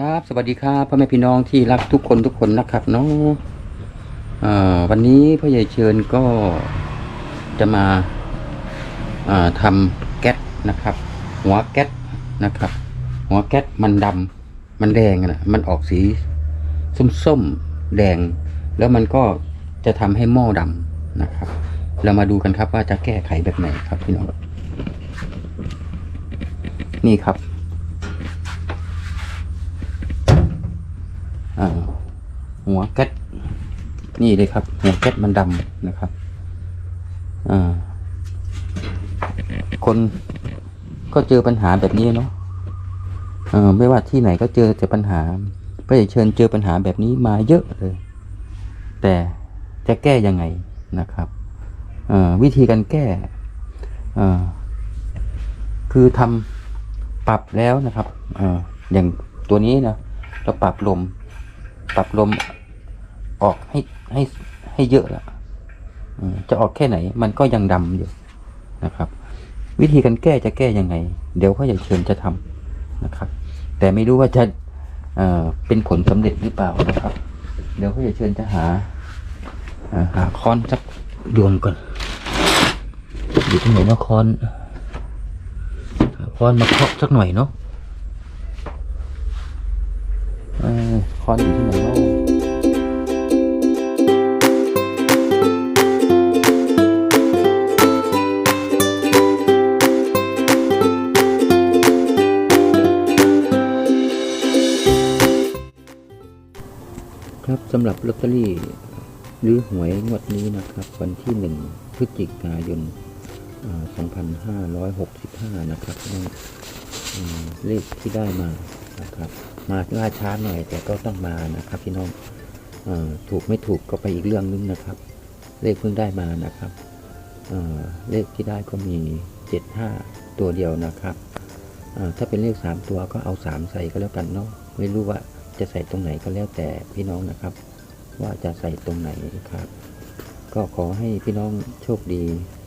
ครับสวัสดีครับพ่อแม่พี่น้องที่รักทุกคนทุกคนนะครับเนาะอ่าวันนี้พ่อใหญ่เชิญก็จะมาอ่าทำแก๊สนะครับ หัวแก๊สนะครับ หัวแก๊สมันดำมันแดงนะมันออกสีส้มๆแดง แล้วมันก็จะทำให้หม้อดำนะครับ เรามาดูกันครับว่าจะแก้ไขแบบไหนครับพี่น้อง นี่ครับ อ่า หัวแก๊สนี่เลยครับ หัวแก๊สมันดำนะครับคนก็เจอปัญหาแบบนี้เนาะไม่ว่าที่ไหนก็เจอแต่ปัญหาพระเอกเชิญเจอปัญหาแบบนี้มาเยอะเลย แต่จะแก้ยังไงนะครับวิธีการแก่คือทำปรับแล้วนะครับออย่างตัวนี้นะเราปรับลม ปรับลม ออกให้ให้ให้เยอะละจะออกแค่ไหนมันก็ยังดำอยู่นะครับ วิธีการแก้จะแก้ยังไง เดี๋ยวพ่อใหญ่เชิญจะทำนะครับ แต่ไม่รู้ว่าจะเเป็นผลสำเร็จหรือเปล่านะครับ เดี๋ยวพ่อใหญ่เชิญจะหาหาค้อนสักดวงก่อนอยู่ที่ไหนเนาะค้อนค้อนมาเคาะสักหน่อยเนาะค้อนอยู่ที่ไหน สำหรับลอตเตอรี่หรือหวยงวดนี้นะครับ วันที่หนึ่งพฤศจิกายนอ่า2565 นะครับเลขที่ได้มานะครับ มาล่าช้าหน่อยแต่ก็ต้องมานะครับพี่น้องอถูกไม่ถูกก็ไปอีกเรื่องนึงนะครับ เลขเพิ่งได้มานะครับเลขที่ได้ก็มี 75 ตัวเดียวนะครับถ้าเป็นเลข 3 ตัวก็เอา 3 ใส่ก็แล้วกันเนาะไม่รู้ว่าจะใส่ตรงไหนก็แล้วแต่พี่น้องนะครับ ว่าจะใส่ตรงไหนครับ ก็ขอให้พี่น้องโชคดี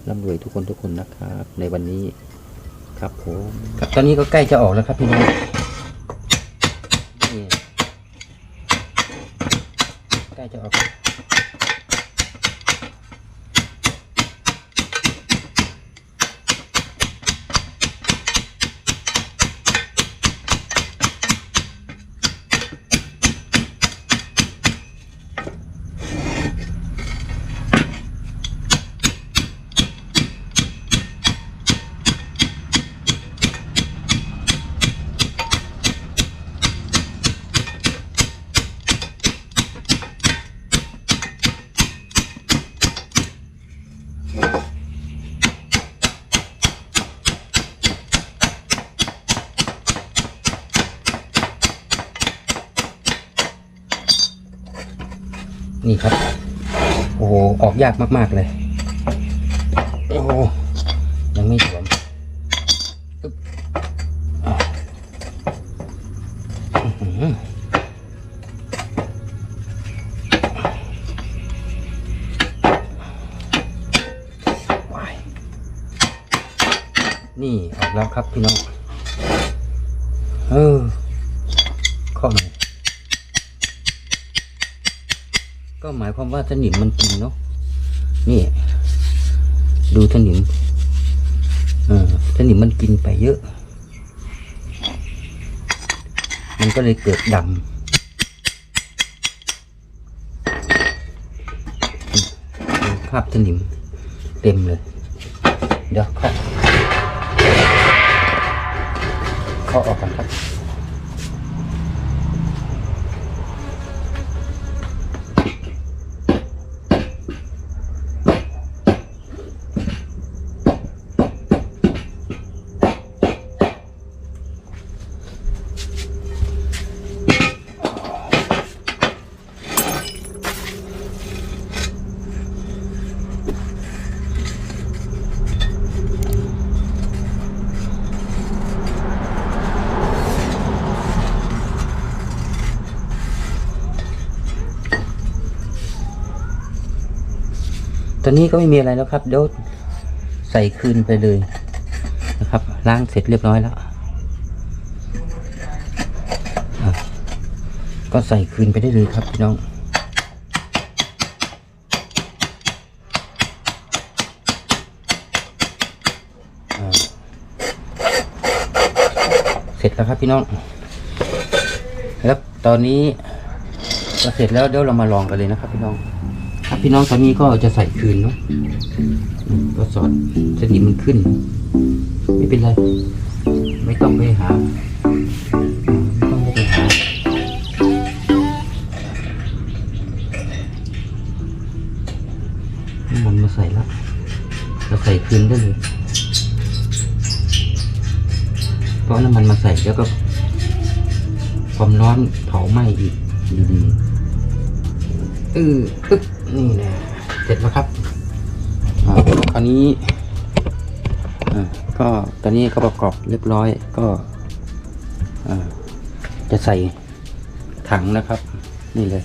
ร่ำรวยทุกคนทุกคนนะครับ ในวันนี้ครับผมครับตอนนี้ก็ใกล้จะออกแล้วครับพี่น้อง นี่ครับ โอ้โห ออกยากมากๆเลย โอ้โห ยังไม่สวมนี่ออกแล้วครับพี่น้อง เออข้อหน่อยก็ หมายความว่าสนิมมันกินเนาะนี่ ดูสนิมอสนิมมันกินไปเยอะ มันก็เลยเกิดดำดูภาพสนิมเต็มเลย เดี๋ยวเขาเขาออกกันครับ ตอนนี้ก็ไม่มีอะไรแล้วครับเดี๋ยวใส่คืนไปเลยนะครับล้างเสร็จเรียบร้อยแล้ว ก็ใส่คืนไปได้เลยครับพี่น้องเสร็จแล้วครับพี่น้อง แล้วตอนนี้ก็เสร็จแล้วเดี๋ยวเรามาลองกันเลยนะครับพี่น้อง พี่น้องตอนนี้ก็จะใส่คืนเนาะก็สอดสนิมมันขึ้น ไม่เป็นไร ไม่ต้องไปหาไม่ต้องไปหาน้ำมันมาใส่ล้วเราใส่คืนได้เลยเพราะน้ำมันมาใส่แล้วก็ ความร้อนเผาไหม้อีกดีๆตื้อปึ๊บ นี่แหละเสร็จแล้วครับอ่าคราวนี้อ่าก็ตอนนี้ก็ประกอบเรียบร้อยก็อ่าจะใส่ถังนะครับ นี่เลย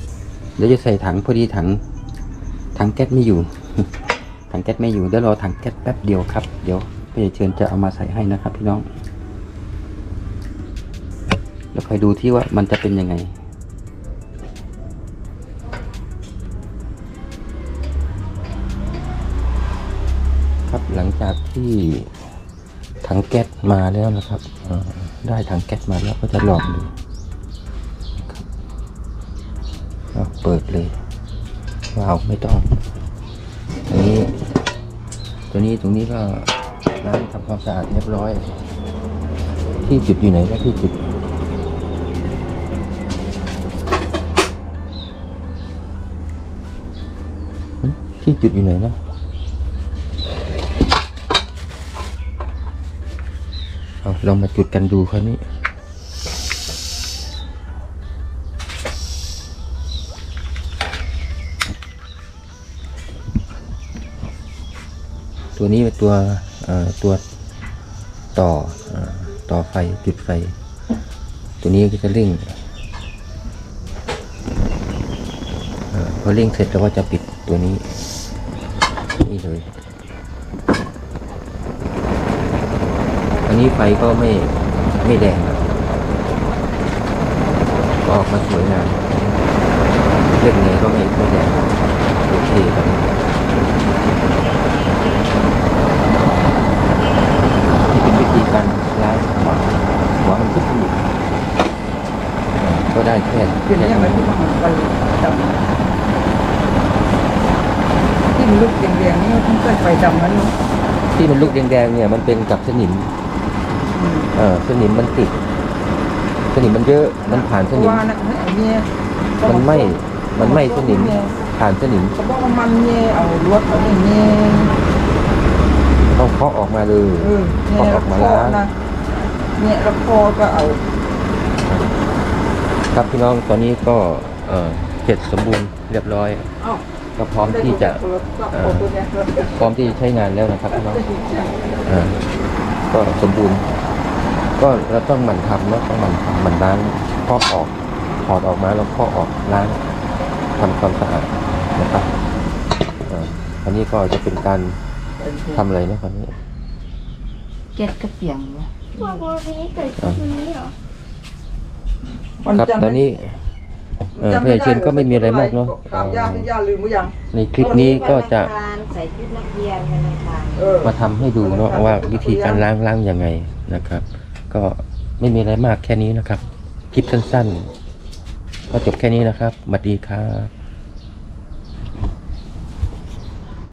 เดี๋ยวจะใส่ถังพอดีถัง ถังแก๊สไม่อยู่ ถังแก๊สไม่อยู่เดี๋ยวรอถังแก๊สแป๊บเดียวครับ เดี๋ยวพี่เชิญจะเอามาใส่ให้นะครับ พี่น้องแล้วคอยดูที่ว่ามันจะเป็นยังไง ที่ถังแก๊สมาแล้วนะครับ ได้ถังแก๊สมาแล้วก็จะลองดูเปิดเลยว้าวไม่ต้องตัวนี้ ตัวนี้ตรงนี้ก็ล้างทำความสะอาดเรียบร้อย ที่จุดอยู่ไหนก็ที่จุดที่จุดอยู่ไหนนะ เอา ลองมาจุดกันดูคราวนี้ตัวนี้เป็นตัวตัวต่อเอ่อต่อไฟจุดไฟ ตัวนี้ก็จะเร่งอพอเร่งเสร็จเราก็จะปิดตัวนี้นี่เลย นี้ไฟก็ไม่ไม่แดงครับก็ออกมาสวยงามเล่นไงก็ไม่ไม่แดงโอเคครับนี่เป็นวิธีการล้างหัวหัวมันทุกทีก็ได้แค่แค่ไงนั้ที่มันลูกแดงๆนี่มันเคยไฟดำนั้นที่มันลูกแดงๆเนี่ยมันเป็นกับสนิม เออสนิมมันติด สนิมมันเยอะมันผ่านสเพราะนิมว่านะไอ้เนี่ยมันไม่มันไม่สนิมผ่านสนิมเขาบอกว่ามันเนี่ยเอาลวดเอาเนี่ยเนี่ยต้องเคาะออกมาเลยเออเคาะเนี่ยออกมาคอล้างนะเนี่ยแล้วคอก็เอา ครับพี่น้องตอนนี้ก็เอ่อเสร็จสมบูรณ์เรียบร้อยเอ้าก็พร้อมที่จะเออตัวเนี้ยพร้อมที่จะใช้งานแล้วนะครับพี่น้องอ่าก็สมบูรณ์ ก็เราต้องหมั่นทำเนาะต้องหมั่นทำหมั่นล้างเคาะออกถอดออกมาแล้วเคาะออกล้างทำความสะอาดนะครับอ่าอันนี้ก็จะเป็นการทำอะไรนะคราวนี้ เก็ดกระเปียงวะพวกวันนี้เกิดขึ้นนี้เหรอครับตอนนี้เออพี่เชนก็ไม่มีอะไรมากเนาะถามยาที่ยาลืมหรือยังในคลิปนี้ก็จะวันอังคารใส่ชุดนักเรียนวันอังคารเออมาทำให้ดูเนาะว่าวิธีการล้างล้างยังไงนะครับ ก็ไม่มีอะไรมากแค่นี้นะครับ คลิปสั้นๆ ก็จบแค่นี้นะครับสวัสดีครับ